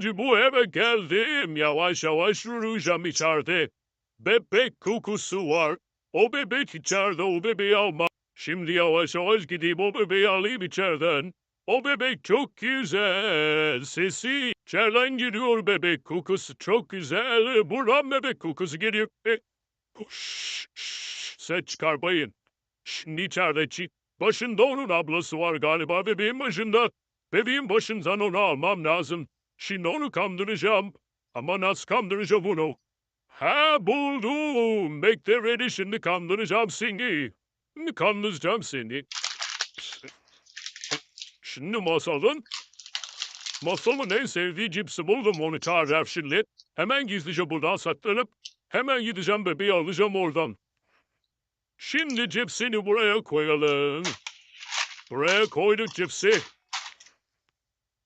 Şimdi bu eve geldim. Yavaş yavaş yürüyeceğim içeride. Bebek kokusu var. O bebek içeride o bebeği alma. Şimdi yavaş yavaş gideyim o bebeği alayım içeriden. O bebek çok güzel. Sesi içeriden geliyor bebek kokusu çok güzel. Buradan bebek kokusu geliyor. E, şş, şş, ses çıkarmayın. Şimdi içeride çi- başında onun ablası var galiba bebeğin başında. Bebeğin başından onu almam lazım. Şimdi onu kandıracağım. Ama nasıl kandıracağım onu? Ha buldum. Bekle beni şimdi kandıracağım seni. Kandıracağım seni. Şimdi masalın Masalın en sevdiği cipsi buldum onu çağıracağım şimdi. Hemen gizlice buradan saklanıp hemen gideceğim bebeği alacağım oradan. Şimdi cipsini buraya koyalım. Buraya koyduk cipsi.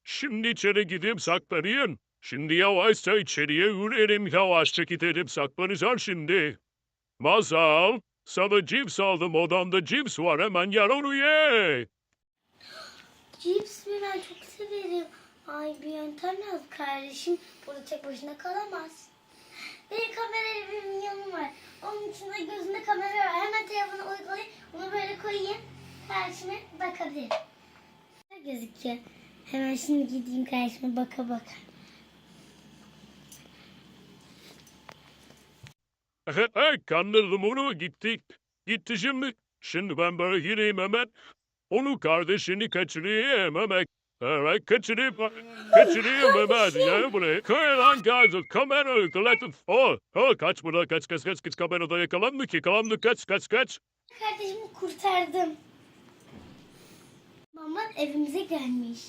Şimdi içeri gidip saklanayım. Şimdi yavaşça içeriye yürüyelim. Yavaşça gidelim saklanacağım şimdi. Masal, sana cips aldım odamda cips var hemen yer onu ye. Cips mi ben çok severim. Ay bir yöntem lazım kardeşim. Burada tek başına kalamaz. Benim kamera evimin yanım var. Onun içinde gözünde kamera var. Hemen telefonu uygulayıp bunu böyle koyayım. Kardeşime bakabilirim. Ne gözüküyor? Hemen şimdi gideyim kardeşime baka baka. Hey, kandırdım onu gittik. Gitti şimdi. Şimdi ben böyle gireyim hemen. Onu kardeşini kaçırayım hemen. Evet kaçırayım. Kaçırayım hemen. Ya buraya. Koy lan gazı. Kamera yakaladın. Oh, oh, kaç burada kaç kaç kaç kaç kamerada yakalandık yakalandık kaç kaç kaç. Kardeşimi kurtardım. Maman evimize gelmiş.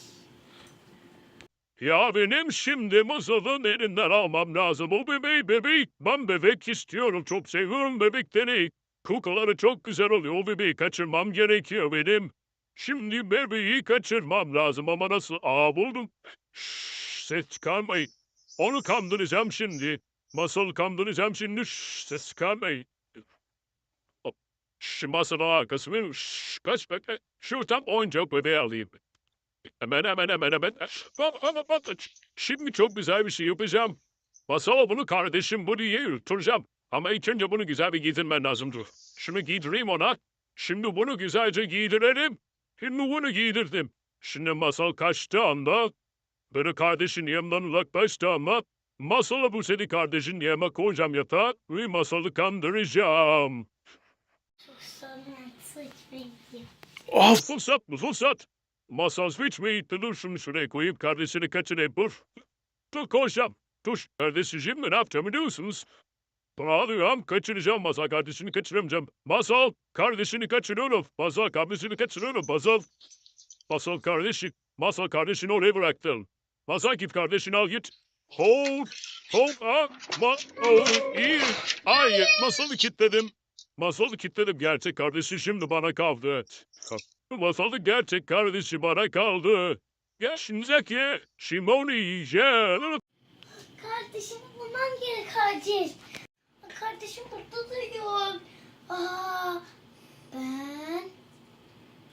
Ya benim şimdi masalın elinden almam lazım. O bebeği bebek. Ben bebek istiyorum. Çok seviyorum bebekleri. Kokuları çok güzel oluyor. O bebeği kaçırmam gerekiyor benim. Şimdi bebeği kaçırmam lazım ama nasıl? Aa buldum. Şşş, ses çıkarmayın. Onu kandıracağım şimdi. Masal kandıracağım şimdi. Şşş, ses çıkarmayın. Şşş, masanın arkası benim. Şşş, kaç bekle. Şuradan oyuncak bebeği alayım. Hemen hemen hemen hemen. Bak, bak, bak. Şimdi çok güzel bir şey yapacağım. Masal bunu kardeşim diye yutturacağım. Ama ilk önce bunu güzel bir giydirmen lazımdır. Şunu giydireyim ona. Şimdi bunu güzelce giydirelim. Şimdi bunu giydirdim. Şimdi masal kaçtı anda. Beni kardeşin yanından uzaklaştı ama masala bu seni kardeşin yanıma koyacağım yatağa ve masalı kandıracağım. Gidiyor. Ah fırsat mı fırsat? Masal switch mi? Dur şunu şuraya kardeşini kaçırayım dur. Dur koşacağım. Dur kardeşim şimdi ne yapacağım biliyorsunuz? Bağlıyorum kaçıracağım masal kardeşini kaçıramayacağım. Masal kardeşini kaçırıyorum. Masal kardeşini kaçırıyorum. Masal. Masal kardeşi. Masal kardeşini oraya bıraktın. Masal git kardeşini al git. Hold. Hold. Ah. Ma oh, iyi. Ay masalı kilitledim. Masalı kilitledim. Gerçek kardeşi şimdi bana kaldı. Masalı gerçek kardeşi bana kaldı. Gel şimdi Zeki. Şimdi onu yiyeceğim. Kardeşimi bulmam gerek acil. Kardeşim burada duruyor. Aa, ben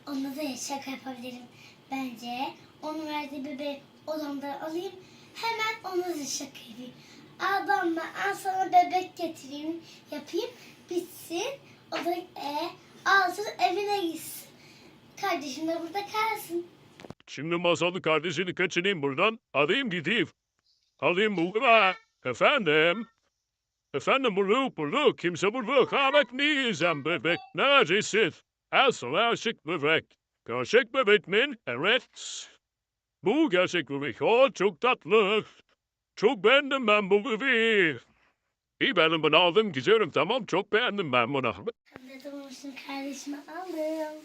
ona da şaka yapabilirim. Bence onun verdiği bebeği odamda alayım. Hemen ona da şaka yapayım. Al bana al sana bebek getireyim. Yapayım bitsin. O da e, alsın evine gitsin. Kardeşim de burada kalsın. Şimdi masalı kardeşini kaçırayım buradan. Alayım gideyim. Alayım bu. Aa, Efendim? Efendim bulduk bulduk. Kimse bulduk. Bak ne yiyeceğim bebek. Neredesin? Sana gerçek bebek. Gerçek bebek mi? Evet. Bu gerçek bebek. O çok tatlı. Çok beğendim ben bu bebeği. İyi benim bunu aldım gidiyorum tamam. Çok beğendim ben bunu. Anladım olsun kardeşime aldım.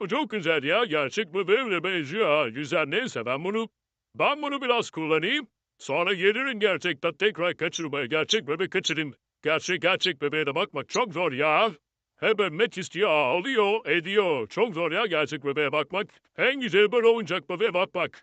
Bu çok güzel ya. Gerçek bebeğimle benziyor ha. Güzel neyse ben bunu... Ben bunu biraz kullanayım. Sonra gelirim gerçekten tekrar kaçırmaya. Gerçek bebek kaçırayım. Gerçek gerçek bebeğe de bakmak çok zor ya. Hep emmek istiyor, ağlıyor, ediyor. Çok zor ya gerçek bebeğe bakmak. En güzel böyle oyuncak bebeğe bakmak.